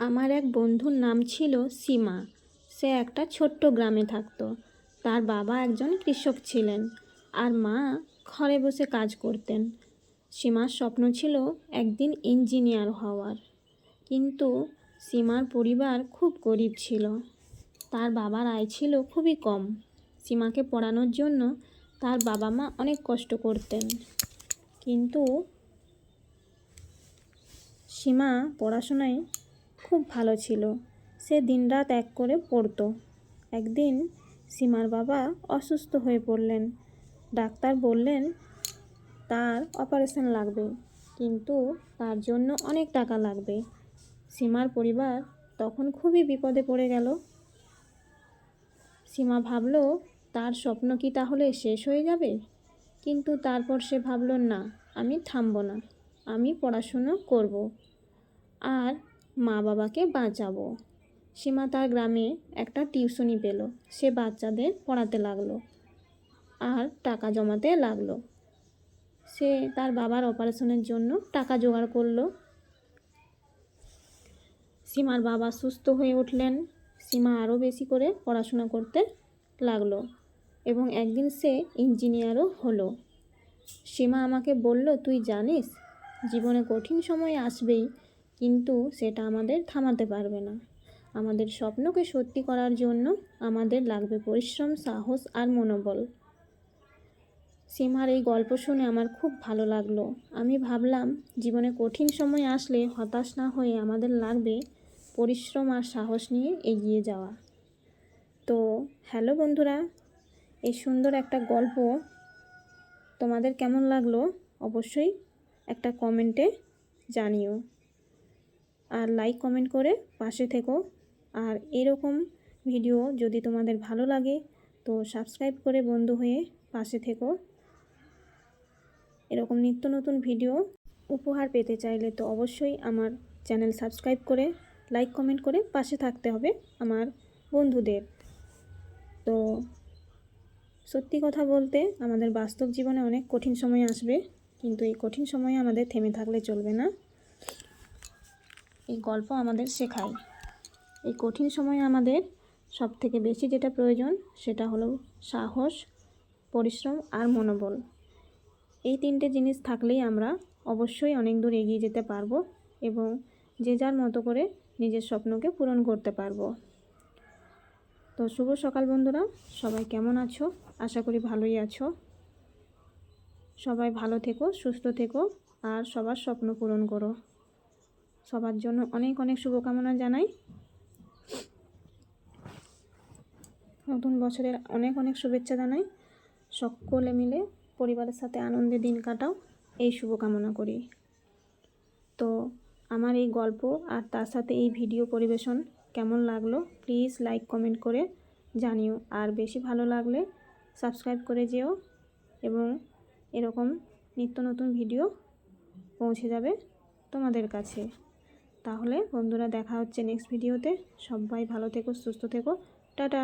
আমার এক বন্ধুর নাম ছিল সীমা। সে একটা ছোট্ট গ্রামে থাকতো। তার বাবা একজন কৃষক ছিলেন আর মা ঘরে বসে কাজ করতেন। সীমার স্বপ্ন ছিল একদিন ইঞ্জিনিয়ার হওয়ার। কিন্তু সীমার পরিবার খুব গরিব ছিল। তার বাবার আয় ছিল খুবই কম। সীমাকে পড়ানোর জন্য তার বাবা মা অনেক কষ্ট করতেন। কিন্তু সীমা পড়াশোনায় খুব ভালো ছিল। সে দিনরাত এক করে পড়তো। একদিন সীমার বাবা অসুস্থ হয়ে পড়লেন। ডাক্তার বললেন, তার অপারেশন লাগবে, কিন্তু তার জন্য অনেক টাকা লাগবে। সীমার পরিবার তখন খুবই বিপদে পড়ে গেল। সীমা ভাবলো, তার স্বপ্ন কি তাহলে শেষ হয়ে যাবে? কিন্তু তারপর সে ভাবলো, না, আমি থামবো না। আমি পড়াশুনো করব। আর মা বাবাকে বাঁচাবো। সীমা তার গ্রামে একটা টিউশনি পেল। সে বাচ্চাদের পড়াতে লাগল আর টাকা জমাতে লাগল। সে তার বাবার অপারেশনের জন্য টাকা জোগাড় করল। সীমার বাবা সুস্থ হয়ে উঠলেন। সীমা আরও বেশি করে পড়াশোনা করতে লাগল এবং একদিন সে ইঞ্জিনিয়ারও হলো। সীমা আমাকে বলল, তুই জানিস, জীবনে কঠিন সময় আসবেই। কিন্তু সেটা আমাদের থামাতে পারবে না। আমাদের স্বপ্নকে সত্যি করার জন্য আমাদের লাগবে পরিশ্রম, সাহস আর মনোবল। সীমার এই গল্প শুনে আমার খুব ভালো লাগল। আমি ভাবলাম, জীবনে কঠিন সময় আসলে হতাশ না হয়ে আমাদের লাগবে পরিশ্রম আর সাহস নিয়ে এগিয়ে যাওয়া। তো, হ্যালো বন্ধুরা, এই সুন্দর একটা গল্প তোমাদের কেমন লাগল? অবশ্যই একটা কমেন্টে জানিও। আর লাইক কমেন্ট করে পাশে থেকো। আর এরকম ভিডিও যদি তোমাদের ভালো লাগে, তো সাবস্ক্রাইব করে বন্ধু হয়ে পাশে থেকো। এরকম নিত্য নতুন ভিডিও উপহার পেতে চাইলে তো অবশ্যই আমার চ্যানেল সাবস্ক্রাইব করে লাইক কমেন্ট করে পাশে থাকতে হবে আমার বন্ধুদের। তো সত্যি কথা বলতে আমাদের বাস্তব জীবনে অনেক কঠিন সময় আসবে, কিন্তু এই কঠিন সময়ে আমাদের থেমে থাকলে চলবে না। এই গল্প আমাদের শেখায়। এই কঠিন সময়ে আমাদের সব থেকে বেশি যেটা প্রয়োজন সেটা হলো সাহস, পরিশ্রম আর মনোবল। এই তিনটে জিনিস থাকলেই আমরা অবশ্যই অনেক দূর এগিয়ে যেতে পারব এবং যে যার মতো করে নিজের স্বপ্নকে পূরণ করতে পারব। তো শুভ সকাল বন্ধুরা, সবাই কেমন আছো? আশা করি ভালোই আছো। সবাই ভালো থেকো, সুস্থ থেকো আর সবার স্বপ্ন পূরণ করো। সবার জন্য অনেক অনেক শুভকামনা জানাই। নতুন বছরের অনেক অনেক শুভেচ্ছা জানাই। সকলে মিলে পরিবারের সাথে আনন্দে দিন কাটাও, এই শুভকামনা করি। তো আমার এই গল্প আর তার সাথে এই ভিডিও পরিবেশন কেমন লাগল প্লিজ লাইক কমেন্ট করে জানিও। আর বেশি ভালো লাগলে সাবস্ক্রাইব করে যেও এবং এরকম নিত্য নতুন ভিডিও পৌঁছে যাবে তোমাদের কাছে। তাহলে বন্ধুরা দেখা হচ্ছে নেক্সট ভিডিওতে সবাই ভালো থেকো সুস্থ থেকো। টাটা!